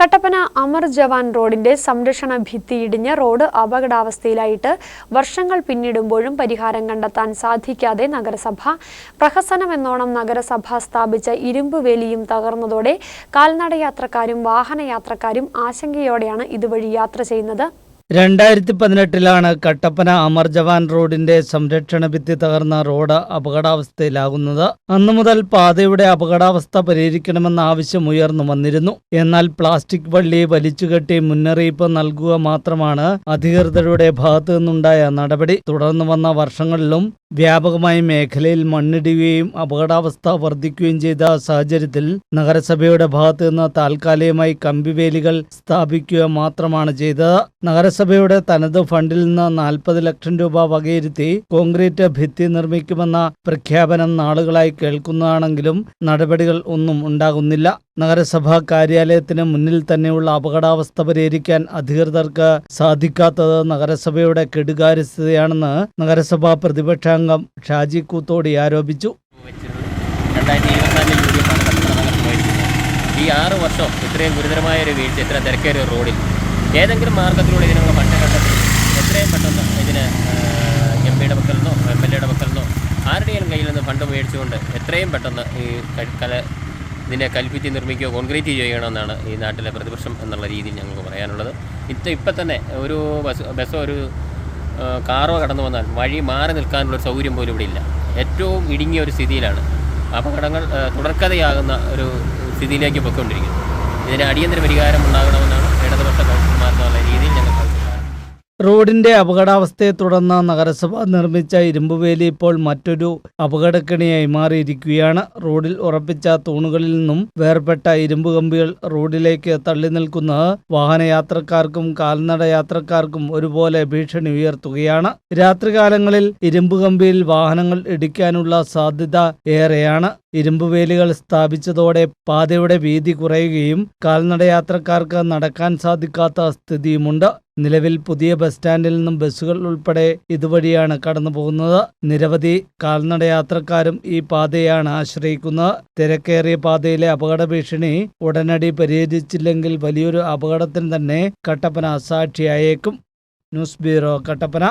കട്ടപ്പന അമർ ജവാൻ റോഡിന്റെ സംരക്ഷണ ഭിത്തി ഇടിഞ്ഞ് റോഡ് അപകടാവസ്ഥയിലായിട്ട് വർഷങ്ങൾ പിന്നിടുമ്പോഴും പരിഹാരം കണ്ടെത്താൻ സാധിക്കാതെ നഗരസഭ പ്രഹസനമെന്നോണം നഗരസഭ സ്ഥാപിച്ച ഇരുമ്പ് വേലിയും തകർന്നതോടെ കാൽനടയാത്രക്കാരും വാഹനയാത്രക്കാരും ആശങ്കയോടെയാണ് ഇതുവഴി യാത്ര ചെയ്യുന്നത്. രണ്ടായിരത്തി പതിനെട്ടിലാണ് കട്ടപ്പന അമർ ജവാൻ റോഡിന്റെ സംരക്ഷണ ഭിത്തി തകർന്ന റോഡ് അപകടാവസ്ഥയിലാകുന്നത്. അന്നു മുതൽ പാതയുടെ അപകടാവസ്ഥ പരിഹരിക്കണമെന്ന ആവശ്യം ഉയർന്നു വന്നിരുന്നു. എന്നാൽ പ്ലാസ്റ്റിക് വള്ളി വലിച്ചുകെട്ടി മുന്നറിയിപ്പ് നൽകുക മാത്രമാണ് അധികൃതരുടെ ഭാഗത്തു നിന്നുണ്ടായ നടപടി. തുടർന്നു വന്ന വർഷങ്ങളിലും വ്യാപകമായി മേഖലയിൽ മണ്ണിടുകയും അപകടാവസ്ഥ വർദ്ധിക്കുകയും ചെയ്ത സാഹചര്യത്തിൽ നഗരസഭയുടെ ഭാഗത്തു നിന്ന് താൽക്കാലികമായി കമ്പിവേലികൾ സ്ഥാപിക്കുക മാത്രമാണ് ചെയ്തത്. നഗരസഭയുടെ തനത് ഫണ്ടിൽ നിന്ന് നാൽപ്പത് ലക്ഷം രൂപ വകയിരുത്തി കോൺക്രീറ്റ് ഭിത്തി നിർമ്മിക്കുമെന്ന പ്രഖ്യാപനം നാളുകളായി കേൾക്കുന്നതാണെങ്കിലും നടപടികൾ ഒന്നും ഉണ്ടാകുന്നില്ല. നഗരസഭാ കാര്യാലയത്തിന് മുന്നിൽ തന്നെയുള്ള അപകടാവസ്ഥ പരിഹരിക്കാൻ അധികൃതർക്ക് സാധിക്കാത്തത് നഗരസഭയുടെ കെടുകാര്യസ്ഥതയാണെന്ന് നഗരസഭാ പ്രതിപക്ഷാംഗം ഷാജി കൂത്തോടി ആരോപിച്ചു. ഈ ആറ് വർഷം ഇത്രയും ഗുരുതരമായ ഒരു വീഴ്ച ഇത്ര തിരക്കേറിയ റോഡിൽ ഏതെങ്കിലും മാർഗത്തിലൂടെ ഇതിനുള്ള പട്ട കണ്ടെത്തി എത്രയും പെട്ടെന്ന് ഇതിന് എം പിയുടെ പക്കൽ നിന്നോ എം എൽ എയുടെ പക്കൽ നിന്നോ ആരുടെയും കയ്യിൽ നിന്ന് ഫണ്ട് മേടിച്ചുകൊണ്ട് എത്രയും പെട്ടെന്ന് ഈ കല ഇതിനെ കൽപ്പിച്ച് നിർമ്മിക്കുകയോ കോൺക്രീറ്റ് ചെയ്യണമെന്നാണ് ഈ നാട്ടിലെ പ്രതിപക്ഷം എന്നുള്ള രീതിയിൽ ഞങ്ങൾക്ക് പറയാനുള്ളത്. ഇത് ഇപ്പം തന്നെ ഒരു ബസ് ബസ്സോ ഒരു കാറോ കടന്നു വന്നാൽ വഴി മാറി നിൽക്കാനുള്ള സൗകര്യം പോലും ഇവിടെ ഇല്ല ഏറ്റവും ഇടുങ്ങിയ ഒരു സ്ഥിതിയിലാണ് അപകടങ്ങൾ തുടർക്കഥയാകുന്ന ഒരു സ്ഥിതിയിലേക്ക് പൊയ്ക്കൊണ്ടിരിക്കുന്നു ഇതിന് അടിയന്തര പരിഹാരം ഉണ്ടാകണമെന്നാണ് ഇടതുപക്ഷ കൗൺസിലർമാർ എന്നുള്ള രീതിയിൽ. റോഡിന്റെ അപകടാവസ്ഥയെ തുടർന്ന് നഗരസഭ നിർമ്മിച്ച ഇരുമ്പുവേലി ഇപ്പോൾ മറ്റൊരു അപകടക്കിണിയായി മാറിയിരിക്കുകയാണ്. റോഡിൽ ഉറപ്പിച്ച തൂണുകളിൽ നിന്നും വേർപെട്ട ഇരുമ്പ് കമ്പികൾ റോഡിലേക്ക് തള്ളി നിൽക്കുന്നത് വാഹനയാത്രക്കാർക്കും കാൽനട യാത്രക്കാർക്കും ഒരുപോലെ ഭീഷണി ഉയർത്തുകയാണ്. രാത്രികാലങ്ങളിൽ ഇരുമ്പ് കമ്പിയിൽ വാഹനങ്ങൾ ഇടിക്കാനുള്ള സാധ്യത ഏറെയാണ്. ഇരുമ്പുവേലികൾ സ്ഥാപിച്ചതോടെ പാതയുടെ വീതി കുറയുകയും കാൽനടയാത്രക്കാർക്ക് നടക്കാൻ സാധിക്കാത്ത സ്ഥിതിയുമുണ്ട്. നിലവിൽ പുതിയ ബസ് സ്റ്റാൻഡിൽ നിന്നും ബസ്സുകൾ ഉൾപ്പെടെ ഇതുവഴിയാണ് കടന്നു പോകുന്നത് നിരവധി കാൽനടയാത്രക്കാരും ഈ പാതയാണ് ആശ്രയിക്കുന്നത്. തിരക്കേറിയ പാതയിലെ അപകട ഭീഷണി ഉടനടി പരിഹരിച്ചില്ലെങ്കിൽ വലിയൊരു അപകടത്തിന് തന്നെ കട്ടപ്പന സാക്ഷിയായേക്കും. News bureau Kattappana.